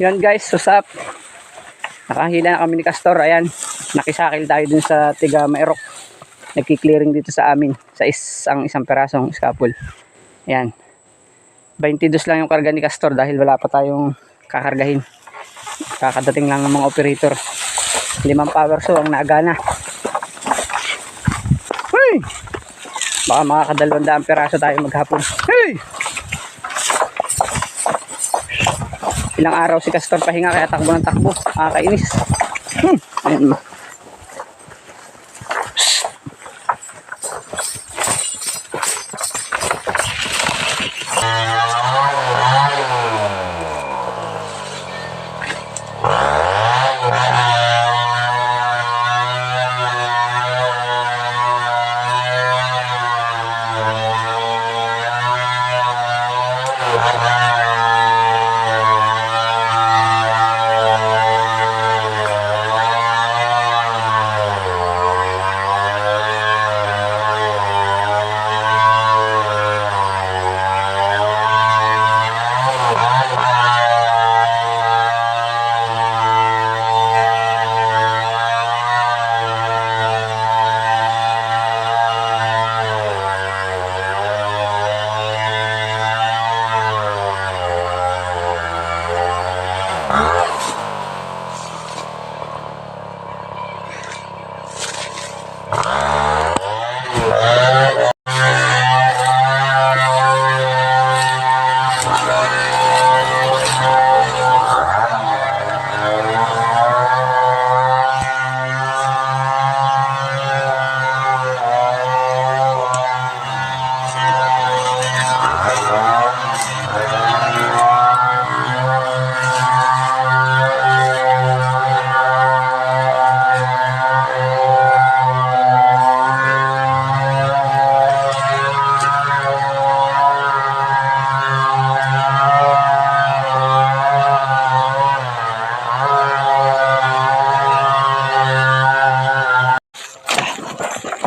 Yun guys, susap. Nakahila na kami ni Castor. Ayan, nakisakil tayo dun sa Tiga Maerok. Nagki-clearing dito sa amin sa isang isang perasong scaffold. Ayan. 22 lang yung karga ni Castor dahil wala pa tayong kakargahin. Kakadating lang ng mga operator. Limang power saw ang naagana. Hey! Baka makakadalawang daang peraso tayo maghapon. Hey! Ilang araw si Castor pahinga kaya takbo ng takbo. Nakakainis. Hmm. Ayun.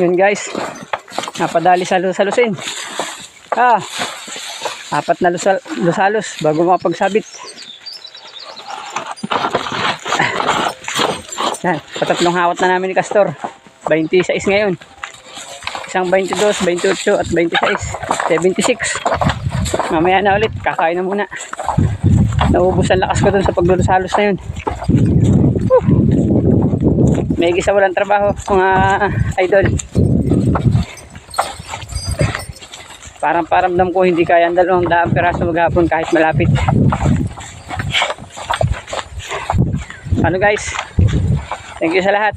Yun guys. Napadali sa lusalusin. Ah. Apat na lusal lusalos bago makapagsabit. Yan. Patatlong hawat na namin ni Castor. 26 ngayon. Isang 22, 28 at 26. 76. Mamaya na ulit. Kakain na muna. Naubos ang lakas ko dun sa paglulusalos na yun. Whew. May gisa walang trabaho, mga idol. Parang paramdam ko hindi kaya ang dalawang daang piraso maghapon kahit malapit. Ano guys? Thank you sa lahat.